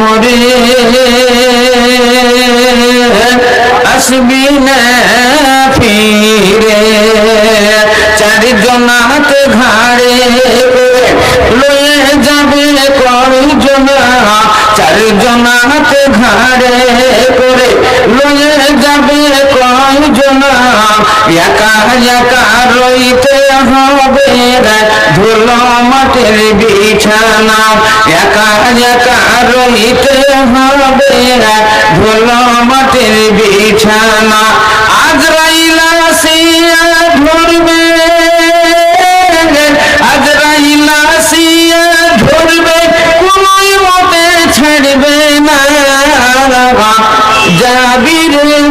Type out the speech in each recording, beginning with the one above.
মরে। আসবি না ফিরে। চারিজন হাত ঘাড়ে লয়ে যাবে কয়জন চারিজন হাত ঘাড়ে করে লয়ে যাবে কয়জন একা একা রইতে হবে বিছানা, একা একা রইতে হবে ধুলো বিছানা আজরাইলা সিয়া ধরবে। আজরাইলা সিয়া ধরবে, কোনোই মতে ছাড়বে না। যাবির মুরে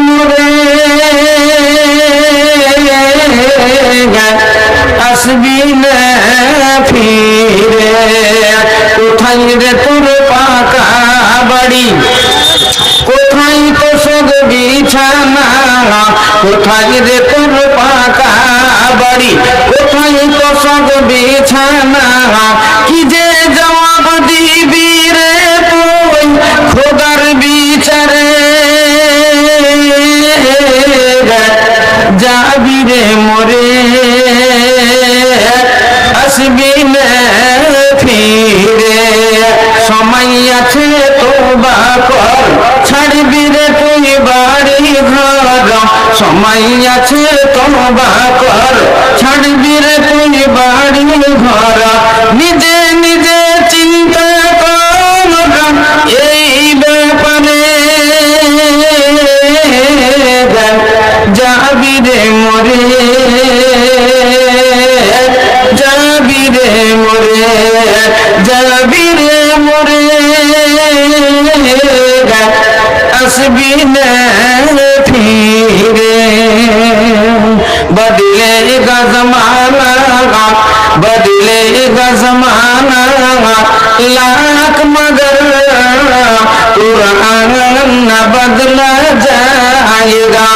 বাড়ি। কোথায় তো সব বিছানা কোথায় রে তোর পাকা বাড়ি? কোথায় তো সব বিছানা কি যে সময় আছে তোবা কর। ছাড়বি রে তুই বাড়ি ঘর। নিজে নিজে চিন্তা কর এই ব্যাপারে যাবি রে মরে। যাবি রে মরে। যাবি রে মরে। আসবি না। होंगे बदलेगा जमाना बदलेगा जमाना। लाख मगर पुराना न बदला जाएगा।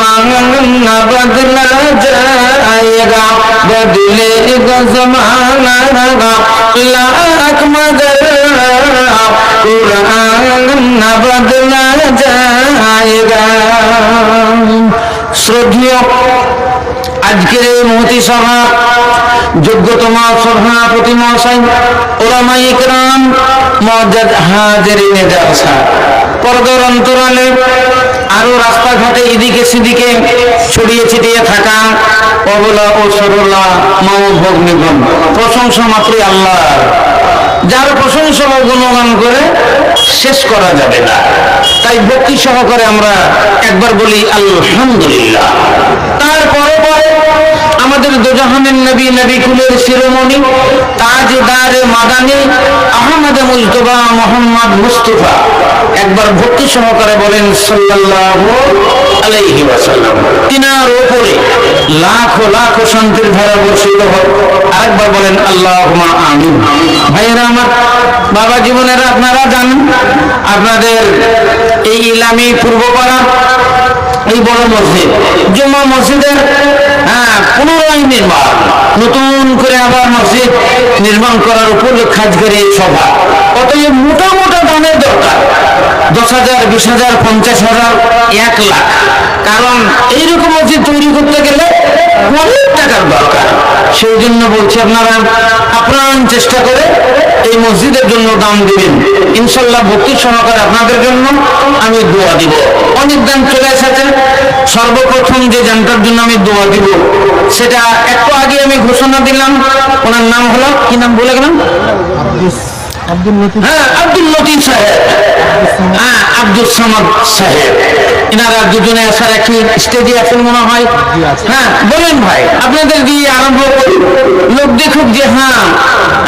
फरमान न बदला जाएगा बदलेगा जमाना लाख मगर कुरान আজকের এই মহতি সভা যোগ্যতম সভাপতি মহাশয় ওলামাই ইকরাম মজ্জাদ হাজারিনে জালসা। পর্দার অন্তরালে আরও রাস্তাঘাটে এদিকে সেদিকে ছড়িয়ে ছিটিয়ে থাকা অবলা ও সরলা মাও ভগ্নিগণ, প্রশংসা মাত্রই আল্লাহ। যার প্রশংসা ও গুণগান করে শেষ করা যাবে না। তাই ভক্তি সহকারে আমরা একবার বলি, আলহামদুলিল্লাহ। পরে আমাদের দোজাহানের নবী নবী কুলের শিরোমণি তাজদার মাদানি আহমদ মুজতবা মোহাম্মদ মুস্তফা। একবার ভক্তি সহকারে বলেন, সাল্লাল্লাহু আলাইহি ওয়াসাল্লাম। তিনার উপরে লাখো লাখো শান্তির ধারা বর্ষিত হোক আরেকবার বলেন, আল্লাহুম্মা আমিন। ভাইয়েরা আমার বাবা জীবনেরা আপনারা জানেন, আপনাদের এই ইলামি পূর্বপাড়া, এই বড় মসজিদ, জুম্মা মসজিদের হ্যাঁ পুনরায় নির্মাণ। নতুন করে আবার মসজিদ নির্মাণ করার উপর কাজ এই সভা। অতএব মোটা মোটা দানের দরকার। দশ হাজার বিশ হাজার পঞ্চাশ হাজার এক লাখ। কারণ এইরকম মসজিদ তৈরি করতে গেলে অনেক টাকার দরকার। সেই জন্য বলছি আপনারা আপ্রাণ চেষ্টা করে এই মসজিদের জন্য দাম দিবেন। ইনশাল্লাহ ভক্তি সহকারে আপনাদের জন্য আমি দোয়া দিব। অনেক দান চলে এসেছে। সর্বপ্রথম যে জানটার জন্য আমি দোয়া দিব সেটা একটু আগে আমি ঘোষণা দিলাম। ওনার নাম হলো কি নাম বলে গেলাম? আব্দুল লতিফ। হ্যাঁ আব্দুল লতিফ সাহেব। হ্যাঁ আব্দুল সামাদ সাহেব। এনারা দুজনে আসার একই স্টেজে আছেন মনে হয়। হ্যাঁ বলেন ভাই, আপনাদের দিয়ে আরম্ভ লোক দেখুক যে হ্যাঁ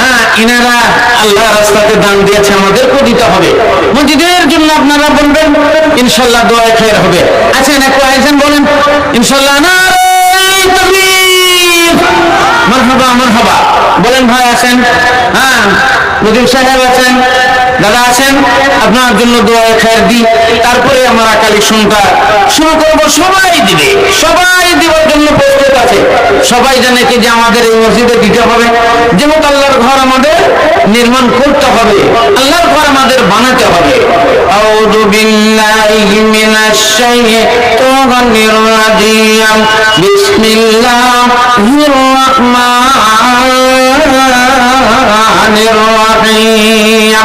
হ্যাঁ এনারা আল্লাহ রাস্তাতে দান দিয়েছে আমাদেরকেও দিতে হবে। মসজিদের জন্য আপনারা বলবেন, ইনশাল্লাহ দোয়া খেয়ে হবে। আচ্ছা একটু আয়োজন বলেন। ইনশাল্লাহ না মারহাবা মারহাবা। বলেন ভাই আছেন হ্যাঁ মুদিন সাহেব আছেন। দাদা আছেন আপনার জন্য দোয়া খের দিই তারপরে আমার কালেকশনটা শুরু করব সবাই দিবে সবাই দেওয়ার জন্য প্রস্তুত আছে সবাই জানে কি যে আমাদের এই মসজিদে দিতে হবে যেহেতু আল্লাহর ঘর আমাদের নির্মাণ করতে হবে আল্লাহর ঘর আমাদের বানাতে হবে أعوذ بالله من الشيطان الرجيم بسم الله الرحمن الرحيم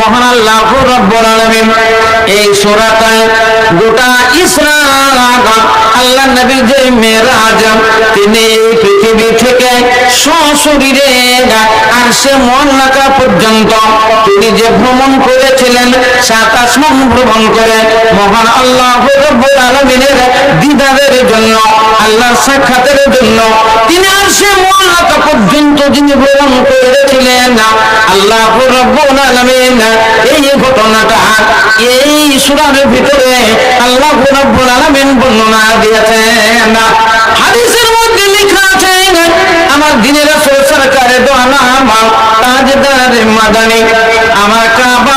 মহান আল্লাহ রব্বুল আলামিন এই সূরাটায় গোটা ইসরা আল্লাহ নবী যে মেরাজ, তিনি এই পৃথিবী থেকে সশরীরে আর সে মল্লাকা পর্যন্ত তিনি যে ভ্রমণ করেছিলেন, সাত আসমান ভ্রমণ করে মহান আল্লাহ রব্বুল আলামিনের দিদারের জন্য, আল্লাহর সাক্ষাতের জন্য, তিনি আর সে মল্লাকা পর্যন্ত যিনি ভ্রমণ করেছিলেন, আল্লাহ রব্বুল এই ঘটনাটা এই সূরার ভিতরে আল্লাহ রব্বুল আলামিন বর্ণনা দিয়েছেন। হাদিসের মধ্যে লেখা আছে, আমার দিনের সরকারে তাজদার মাদানি, আমার কাবা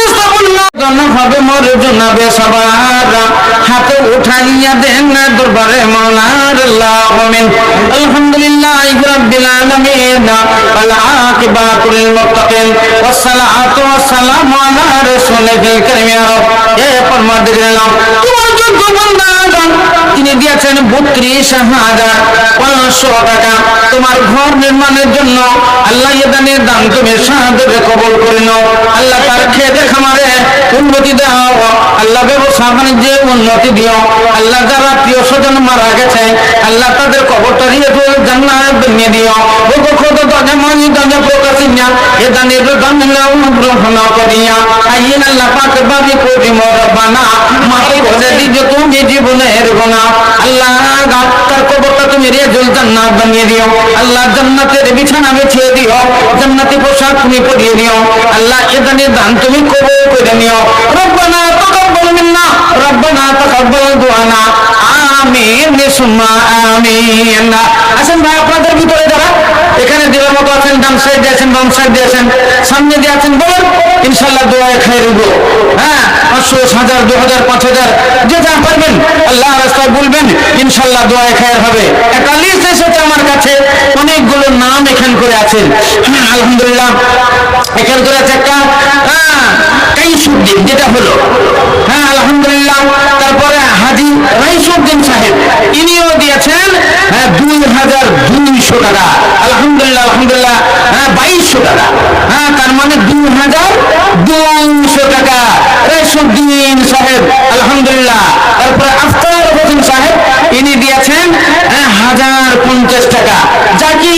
হবে মোর জনাবে সবার হাতে উঠাইয়া দেন না দরবারে মাওলার আল্লাহুমিন আলহামদুলিল্লাহ রাব্বিল আলামিন। ওয়াল আকিবাতু লিল মুত্তাকিন। ওয়াস সালাতু ওয়াস সালামু আলা রাসূলিল কারীম। ইয়া রব, এ পরমাদিগার তোমার তিনি দিয়েছেন বত্রিশ হাজার পাঁচশো টাকা। তোমার ঘর নির্মাণের জন্য আল্লাহ দানের দান তুমি সাহায্যে কবল করে নাও। আল্লাহ তার খেতে খামারে উন্নতি দাও। আল্লাহ ব্যবসা বাণিজ্যে উন্নতি দিও। আল্লাহ যারা প্রিয় স্বজন মারা গেছে, আল্লাহ তাদের কবরটা দিয়ে জান্নাত বানিয়ে দিও। ও খোদ দজা মানি দজা প্রকাশিয়া এ দানের দান নাও গ্রহণ করিয়া। আইন আল্লাহ পাক বাদি কোটি মরবানা মাফ করে আপনাদের ভিতরে যারা এখানে দেওয়ার মতো আছেন, ডান সাইডে আছেন বাম সাইডে আছেন সামনে দিয়ে আছেন বলুন ইনশাল্লাহ দোয়ায় খাই দিব পাঁচশো হাজার দু হাজার পাঁচ হাজার যে যা পারবেন আল্লাহ রাস্তায় বলবেন ইনশাল্লাহ দোয়ায় খায়ের হবে। একটা লিস্ট আমার কাছে অনেকগুলো নাম এখান করে আছেন হ্যাঁ, আলহামদুলিল্লাহ এখান করে আছে একটা হ্যাঁ কাইসুদ্দিন যেটা হলো। হ্যাঁ আলহামদুলিল্লাহ তারপরে হাজি রাইসুদ্দিন সাহেব ইনিও দিয়েছেন হ্যাঁ দুই হাজার দুইশো টাকা। আলহামদুলিল্লাহ আলহামদুলিল্লাহ হ্যাঁ বাইশশো টাকা। হ্যাঁ তার মানে দুই হাজার দুইশো টাকা রাইসুদ্দিন সাহেব আলহামদুলিল্লাহ তারপরে আফতার হোসেন সাহেব ইনি দিয়েছেন হ্যাঁ, হাজার পঞ্চাশ টাকা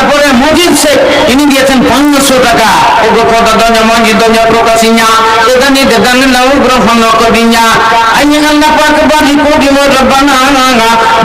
তারপরে মজিদ শেখ, ইনি দিয়েছেন পাঁচশো টাকা। ওগো কথা দঞ্জা মঞ্জি দঞ্জা প্রকাশিয়া এদানি দেদানি লাউ গ্রহণ করিয়া আইয়া আল্লাহ পাক বাড়ি কোটি মোর রব্বানা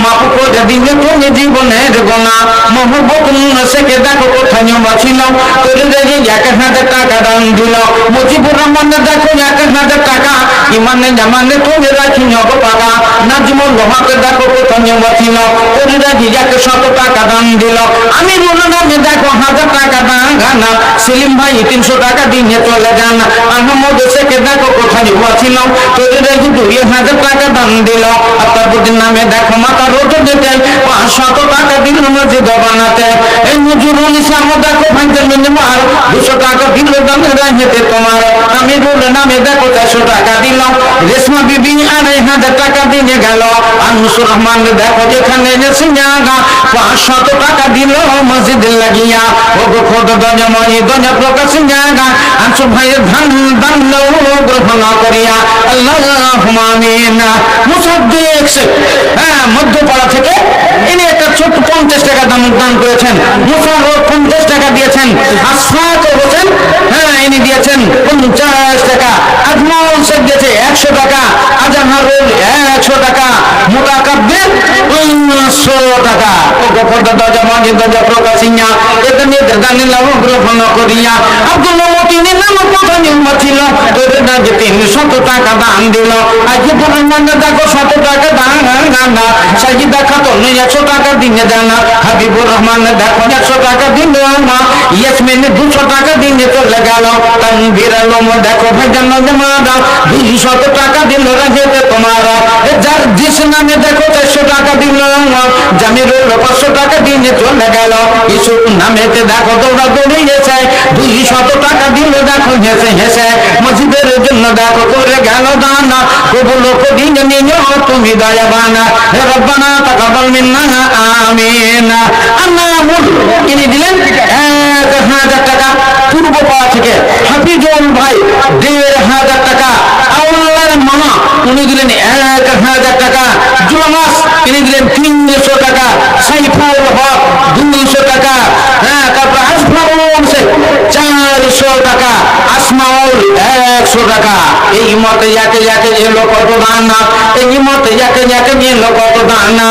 মাপ করে দিলে তুমি জীবনের গোনা। মহব্বত শেখে দেখো কোথায় বাঁচিল তোর দেখে এক হাজার টাকা দান দিল। মুজিবুর রহমান, দেখো এক হাজার টাকা। ইমানে জামানে তুমি রাখি নব পাকা। নাজমুল রহমাকে দেখো কোথায় বাঁচিল তোর দেখে এক শত টাকা দান দিল। আমি রুনা নামে দেখো হাজার টাকা দাঙ্গানা সেলিম ভাই তিনশো টাকা দিয়ে চলে যান। আহমদ শেখে দেখো কোথায় বসিল তোদের রেখে দুই হাজার টাকা দান দিল। আত্মাবুদ্দিন নামে দেখো মাথা রোটো দিতে, পাঁচশত টাকা দিল মসজিদ বানাতে এই নজরুল ইসলাম দেখো ভাঙতে মিনিমার দুশো টাকা দিল দামে রাখতে তোমার। আমি রুল নামে দেখো চারশো টাকা দিল। রেশমা বিবি আড়াই হাজার টাকা দিয়ে গেল। আনুসুর রহমান দেখো যেখানে সিঙ্গা পাঁচশত টাকা দিল মসজিদ লাগিয়া। ও গো খোদ দজা মনি দজা প্রকাশ সিঙ্গা আনসু ভাইয়ের ধান দান গ্রহণ করিয়া। আল্লাহ হুমামিন মুসাদ্দিক হ্যাঁ মধ্যপাড়া থেকে ইনি একটা ছোট্ট পঞ্চাশ টাকা দাম দান করেছেন। মুসাফর পঞ্চাশ টাকা দিয়েছেন। হ্যাঁ ইনি দিয়েছেন পঞ্চাশ টাকা। আজমল শেখ দিয়েছে একশো টাকা, আজাহারুল একশো টাকা। মোটাকাব্যের পাঁচশো টাকা। ও গোপদ দজা মাঝে দজা প্রকাশিয়া এটা নিয়ে দানিলাম গ্রহণ করিয়া আব্দুল মতিনি নাম কথা নিম্ন ছিল। তোর দাগে তিনশত টাকা দান দিল। আজকে মনে দেখো শত টাকা দান না সাজিদা খাতুন একশো টাকা দিনে দেন হাবিবুর রহমান দেখো একশো টাকা দিন মা ইয়াসমিন দুশো টাকা দিনে চলে গেল। তানভীর আলম দেখো ভাইজান মারা দুইশত টাকা দিল রাজেতে তোমার। যার জিস নামে দেখো চারশো টাকা দিল। জামিরুল পাঁচশো টাকা দিনে চলে গেল। ইসুফ নামেতে দেখো দৌড়া দৌড়িয়েছে। দুই শত টাকা দিল দেখো হেসে হেসে। মসজিদের জন্য দেখো করে গেল দানা। কবুল কদিন নিও তুমি দয়াবানা। হে রব্বানা তাকাবাল মিন্না, আমিন। আল্লাহ মুল কিনে দিলেন? এক হাজার টাকা পূর্ব পাড়া থেকে হাফিজুল ভাই দেড় হাজার টাকা আল্লাহর মামা উনি দিলেন এক হাজার টাকা জুলামাস তিনি দিলেন তিনশো টাকা সাইফুল হক দুইশো টাকা হ্যাঁ তারপর আসমাউল শেখ চারশো টাকা আসমাউল একশো টাকা এই মতে যাকে যাকে এলো কত দান না, এই মতে যাকে যাকে এলো কত দান না।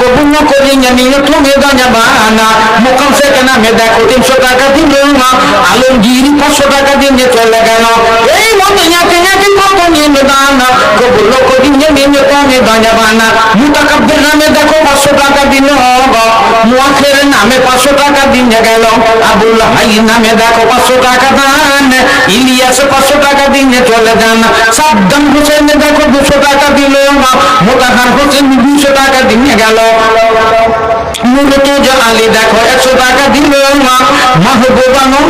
কবুল করি নিয়ে তুমি দানা মুকাম সে কেনা মে দেখো, তিনশো টাকা দিল না। আলমগীর পাঁচশো টাকা দিয়ে চলে গেল। এই মতে যাকে যাকে কত নিয়ে দানা। কবুল করি নিয়ে তুমি দানা মুতাকাব্বির নামে দেখো, পাঁচশো টাকা দিল মুআখের নামে পাঁচশো টাকা দিন গেল। আবুল হাই নামে দেখো পাঁচশো টাকা দান। ইলিয়াস পাঁচশো টাকা দিয়ে চলে যান। সাদ্দাম হোসেন দেখো দুশো টাকা দিল মোতাহার হোসেন দুশো টাকা দিন গেল। মুরতুজ আলী দেখো একশো টাকা দিল মাহবুবানম